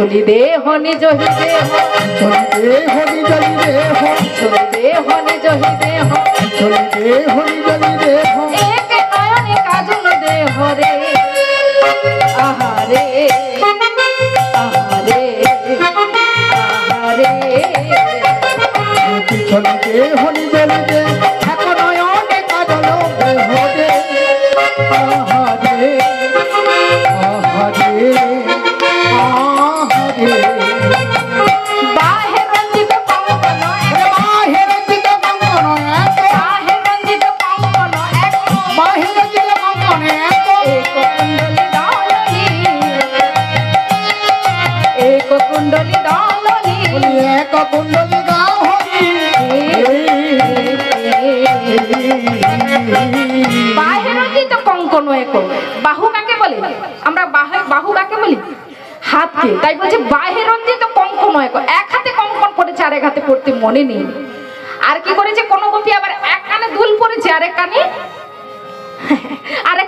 চলি দে হনি জহি দেহ। চলিতে হরি জলি দেহ। চলি দে হনি জহি দেহ। চলিতে হরি জলি দেহ। এক নয়নে কাজল দেহ রে। আহারে আহারে আহারে চলিতে হরি জলি দেহ। বাহু কাকে বলে আমরা বাহু বাহু কাকে বলি হাতকে। তাই বলছে বাহে তো কঙ্কন এক এক হাতে কঙ্কন পড়েছে আর এক হাতে পড়তে মনে নেই। আর কি করেছে? কোনো গোপী আবার এক কানে দুল পড়েছে আর এক কানে? আর